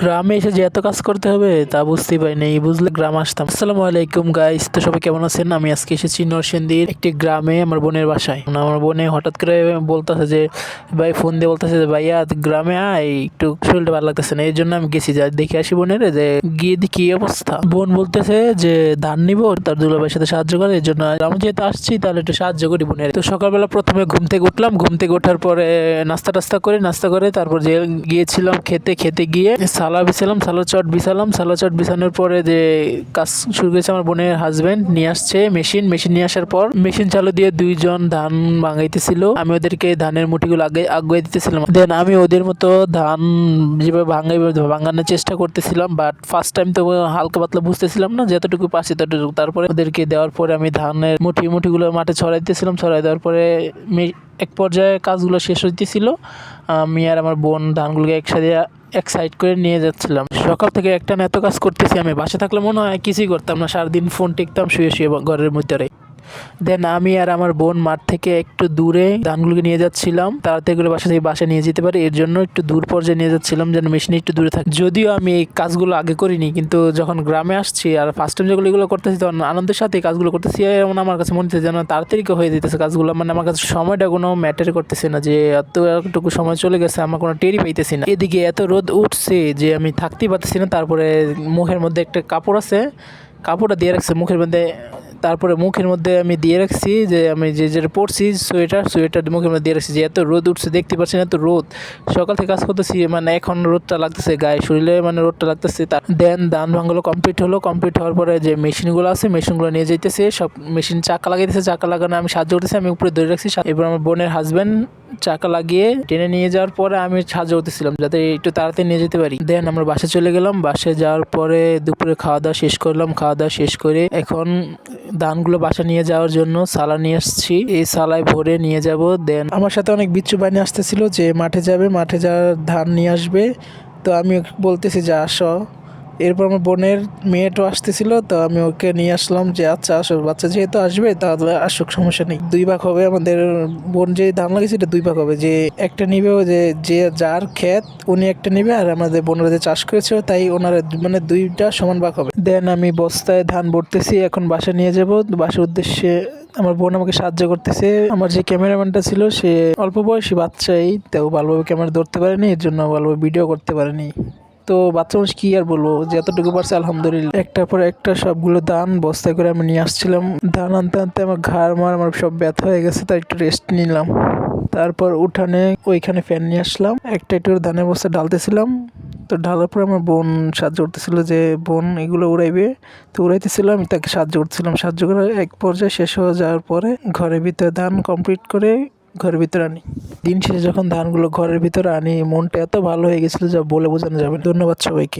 গ্রামে এসে যে এত কাজ করতে হবে তা বুঝতেই পারিনি বুঝলে গ্রাম আসতাম। আসসালামু আলাইকুম গাইস তো সবাই কেমন আছেন? আমি আজকে এসেছি নরসিংদীর একটি গ্রামে আমার বোনের বাসায়। আমার বোনে হঠাৎ করে বলতেছে যে, ভাই ফোন দিয়ে বলতেছে যে, ভাইয়া, গ্রামে আয়, একটু শরীরটা ভালো লাগতেছে না। এই জন্য আমি গেছি, যা দেখে আসি বোনের যে, গিয়ে কি অবস্থা। বোন বলতেছে যে, ধান নিব, তার দুলাভাইয়ের সাথে সাহায্য করে, এই জন্য আমি যেহেতু আসছি, তাহলে একটু সাহায্য করি বোনের। তো সকালবেলা প্রথমে ঘুম থেকে উঠলাম, ঘুম থেকে ওঠার পরে নাস্তা টাস্তা করে, নাস্তা করে তারপর যে গিয়েছিলাম খেতে খেতে গিয়ে সালা বিছালাম সালা চট বিছালাম। সালা চট বিছানোর পরে যে কাজ শুরু করেছে আমার বোনের হাজবেন্ড নিয়ে আসছে মেশিন মেশিন নিয়ে আসার পর মেশিন চালু দিয়ে দুইজন ধান ভাঙাইতেছিল। আমি ওদেরকে ধানের মুঠিগুলো আগে আগুয়ে দিতেছিলাম। দেন আমি ওদের মতো ধান যেভাবে ভাঙাই ভাঙানোর চেষ্টা করতেছিলাম। বাট ফার্স্ট টাইম তো হালকা পাতলা বুঝতেছিলাম না যতটুকু পারছি ততটুকু। তারপরে ওদেরকে দেওয়ার পরে আমি ধানের মুঠি, মুঠিগুলো মাঠে ছড়াইতেছিলাম। ছড়াই দেওয়ার পরে এক পর্যায়ে কাজগুলো শেষ হইতেছিল। আমি আর আমার বোন ধানগুলোকে একসাথে এক সাইড করে নিয়ে যাচ্ছিলাম। সকাল থেকে একটা না এত কাজ করতেছি আমি। বাসা থাকলে মনে হয় কিছুই করতাম না। সারাদিন ফোন টিকতাম, শুয়ে শুয়ে ঘরের ভিতরে। দেন আমি আর আমার বোন মাঠ থেকে একটু দূরে ধানগুলোকে নিয়ে যাচ্ছিলাম। তাড়াতাড়ি করে বাসা থেকে বাসায় নিয়ে যেতে পারি। এর জন্য একটু দূর পর্যায়ে নিয়ে যাচ্ছিলাম যেন মেশিনে একটু দূরে থাকে। যদিও আমি এই কাজগুলো আগে করিনি, কিন্তু যখন গ্রামে আসছি আর ফার্স্ট টাইম যেগুলো এগুলো করতেছি, তখন আনন্দের সাথে কাজগুলো করতেছি। এমন আমার কাছে মনে হচ্ছে যেন তাড়াতাড়ি হয়ে যেতেছে কাজগুলো। মানে আমার কাছে সময়টা কোনো ম্যাটার করতেছে না যে এত এতটুকু সময় চলে গেছে, আমার কোনো টেরি পাইতেছি না। এদিকে এত রোদ উঠছে যে আমি থাকতেই পারতেছি না। তারপরে মুখের মধ্যে একটা কাপড় আছে, কাপড়টা দিয়ে রাখছে। মুখের মধ্যে তারপরে মুখের মধ্যে আমি দিয়ে রাখছি যে আমি যে যেটা পড়ছি সোয়েটার সোয়েটার মুখের মধ্যে দিয়ে রাখছি যে এত রোদ উঠছে, দেখতে পাচ্ছি না এত রোদ। সকাল থেকে কাজ করতেছি মানে এখন রোদটা লাগতেছে গায়ে, শরীরে মানে রোদটা লাগতেছে। তার দেন দান ভাঙগুলো কমপ্লিট হলো কমপ্লিট হওয়ার পরে যে মেশিনগুলো আছে, মেশিনগুলো নিয়ে যেতেছে সব মেশিন চাকা লাগাইতেছে, চাকা লাগানো আমি সাহায্য করতেছি, আমি উপরে ধরে রাখছি এবার আমার বোনের হাজব্যান্ড চাকা লাগিয়ে টেনে নিয়ে যাওয়ার পরে আমি সাহায্য করতেছিলাম, যাতে একটু তাড়াতাড়ি নিয়ে যেতে পারি। দেন আমরা বাসে চলে গেলাম বাসে যাওয়ার পরে দুপুরে খাওয়া দাওয়া শেষ করলাম। খাওয়া দাওয়া শেষ করে এখন ধানগুলো বাসা নিয়ে যাওয়ার জন্য সালা নিয়ে আসছি। এই সালায় ভরে নিয়ে যাব। দেন আমার সাথে অনেক বিচ্ছু বাহিনী আসতেছিল যে মাঠে যাবে, মাঠে যাওয়ার ধান নিয়ে আসবে। তো আমি বলতেছি যে আসো। এরপর আমার বোনের মেয়েটাও আসতেছিল, তো আমি ওকে নিয়ে আসলাম যে আচ্ছা আসো, বাচ্চা যেহেতু আসবে, তাহলে আসুক, সমস্যা নেই। দুই ভাগ হবে আমাদের, বোন যে ধান লাগিয়েছে, এটা দুই ভাগ হবে। যে একটা নিবে ও যে যে যার ক্ষেত, উনি একটা নিবে, আর আমাদের বোনরা যে চাষ করেছিল, তাই ওনারা মানে দুইটা সমান ভাগ হবে। দেন আমি বস্তায় ধান ভরতেছি, এখন বাসা নিয়ে যাব। বাসার উদ্দেশ্যে আমার বোন আমাকে সাহায্য করতেছে। আমার যে ক্যামেরাম্যানটা ছিল, সে অল্প বয়সী বাচ্চাই, তাও ভালোভাবে ক্যামেরা ধরতে পারেনি, এর জন্য ভালোভাবে ভিডিও করতে পারেনি। তো বাচ্চা মানুষ কি আর বলব? যে এতটুকু পারছে, আলহামদুলিল্লাহ। একটার পর একটা সবগুলো ধান বস্তায় করে আমি নিয়ে আসছিলাম। ধান আনতে আনতে আমার ঘাড় মার, আমার সব ব্যথা হয়ে গেছে, তাই একটু রেস্ট নিলাম। তারপর উঠানে ওইখানে ফ্যান নিয়ে আসলাম। একটা একটু ধানের বস্তা ঢালতেছিলাম। তো ঢালার পর আমার বোন সাহায্য করতেছিল যে, বোন, এগুলো উড়াইবে। তো উড়াইতেছিল আমি তাকে সাহায্য করতেছিলাম। সাহায্য করে এক পর্যায়ে শেষ হয়ে যাওয়ার পরে ঘরের ভিতরে ধান কমপ্লিট করে ঘরের ভিতরে আনি। দিন শেষে যখন ধানগুলো ঘরের ভিতরে আনি, মনটা এত ভালো হয়ে গেছিল যা বলে বোঝানো যাবে। ধন্যবাদ সবাইকে